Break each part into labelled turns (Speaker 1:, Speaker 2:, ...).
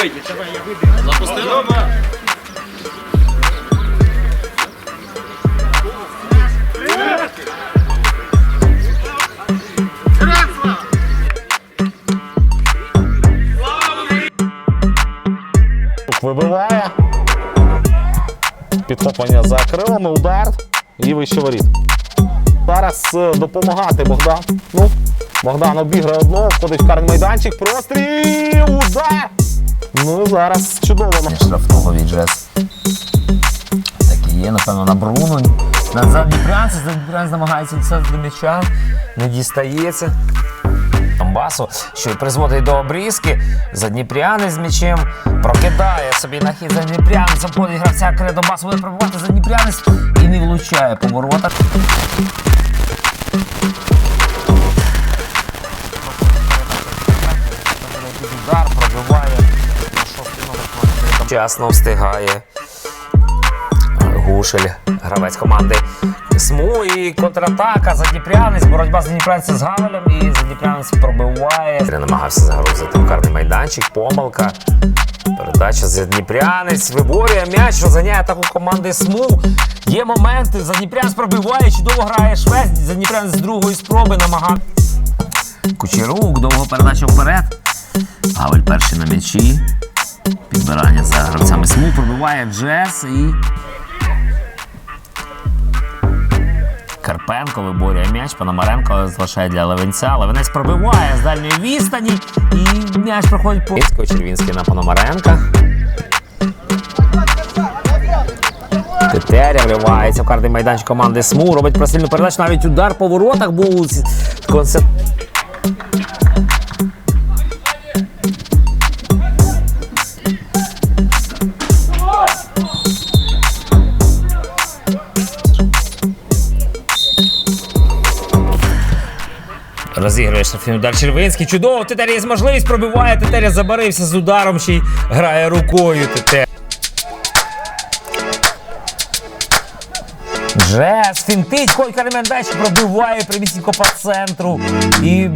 Speaker 1: вийти. Давай, я вийду.
Speaker 2: Вибиває. Підхоплення за крилами, удар і вище воріт. Зараз е, допомагати Богдан. Ну, Богдан обіграє одного, входить в карний майданчик, простріл! Ну зараз чудово.
Speaker 3: штрафного від Жес. Так є, напевно, на Бруно. На Задніпрянці, Задніпрянець намагається дістати до м'яча, не дістається. Донбасу, що призводить до обрізки. Задніпрянець з м'ячем прокидає собі на хід Задніпрянець, заходить гравця крає Донбасу, буде пробувати Задніпрянець і не влучає по воротах. Вчасно встигає. Гушель, гравець команди СМУ і контратака. Задніпрянець, боротьба Задніпрянця з Гавелем і Задніпрянець пробиває. Намагався загрузити карний майданчик. Помилка. Передача Задніпрянець виборює м'яч, розганяє атаку команди СМУ. Є моменти. Задніпрянець пробиває, чудово грає Швець. Задніпрянець з другої спроби намагався. Кучерук, довго передача вперед. Гавель перший на м'ячі. Підбирання за гравцями СМУ пробиває Джес і. Карпенко виборює м'яч, Пономаренко залишає для Левенця. Левенець пробиває з дальньої відстані і м'яч проходить по. Червінський на Пономаренка. Тетеря вривається в карний майданчик команди СМУ, робить просильну передачу, навіть удар по воротах був. Концерт. Розігрує штрафний удар Червинський. Чудово, Тетеря є можливість пробиває. Тетеря забарився з ударом, ще й грає рукою. Тетер. Джес, фінтить, Колька Ремендач пробиває прямісінько по центру. І.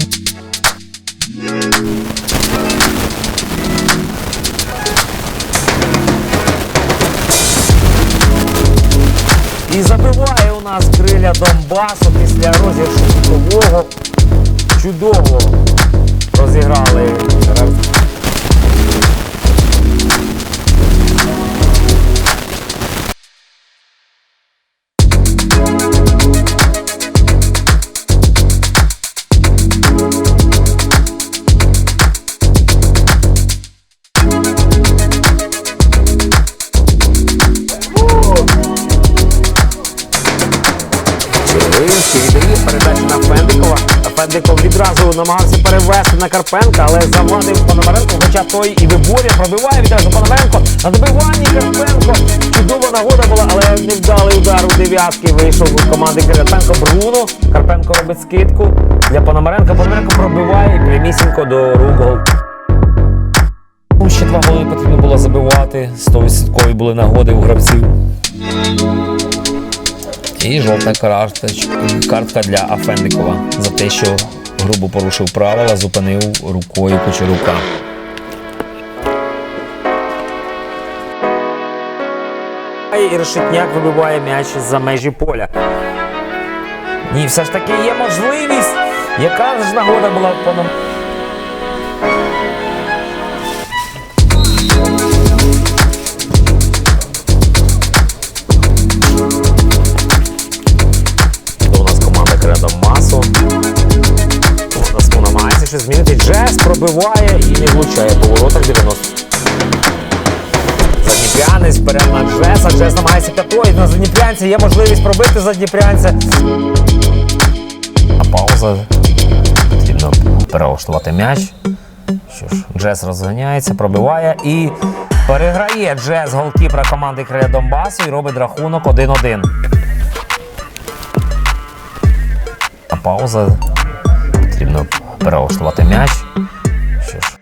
Speaker 3: І забиває у нас криля Донбасу після розіграшу. Чудово розіграли. передачу на Фендикова. А відразу намагався перевести на Карпенка, але завадив Пономаренко, хоча той і виборює, пробиває відразу Пономаренко. На добиванні Карпенко. Чудова нагода була, але невдалий удар у дев'ятки вийшов у команди Карпенко Бруно. Карпенко робить скидку для Пономаренка. Пономаренко пробиває прямісінько до рук гол. Ще два голи потрібно було забивати. 100% були нагоди у гравців. І жовта карточка, картка для Афендикова за те, що грубо порушив правила, зупинив рукою Кучерука. І Решетняк вибиває м'яч за межі поля. Ні, все ж таки є можливість. Яка ж нагода була в паном. Щось змінити. Джес пробиває і не влучає по воротах 90. Задніпрянець бере на Джеса. Джес намагається п'ятою. На Задніпрянці є можливість пробити Задніпрянця. А пауза. Потрібно перелаштувати м'яч. Що ж, Джес розганяється, пробиває і переграє Джес голкіпера команди Крея Донбасу і робить рахунок 1-1. А пауза. Потрібно перелаштувати м'яч. Що ж.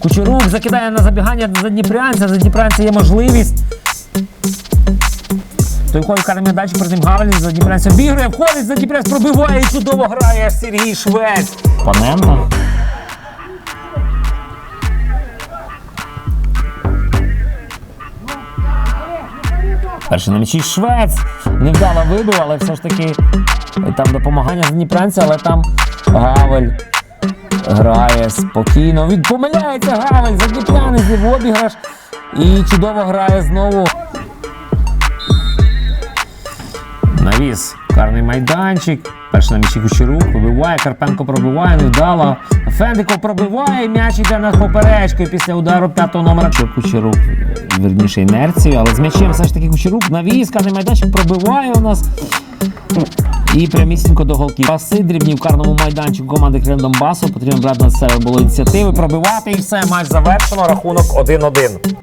Speaker 3: Кучерук закидає на забігання за Дніпрянця. За Дніпрянця є можливість. Той ходить карний майданчик, перед ним Гавель за Дніпрянця обігрує, входить за Дніпрянець, пробиває і чудово грає Сергій Швець. Паненко. Перший на м'ячі Швець. Невдало вибив, але все ж таки там допомагання з Дніпрянця, але там Гавель грає спокійно. Він помиляється Гавель за Дніпрянець в обіграш. І чудово грає знову. Навіс. Карний майданчик. Перший на м'ячі Кучерук вибиває, Карпенко пробиває, невдало. Фендиков пробиває, м'яч йде на поперечку. І після удару п'ятого номера Кучерук, верніше інерцію, але з м'ячем все ж таки Кучерук. Навіс, карний майданчик пробиває у нас. І прямісінько до голки. Паси дрібні в карному майданчику команди Крем Донбасу. Потрібно брати на себе було ініціативи, пробивати і все. Матч завершено. Рахунок 1-1.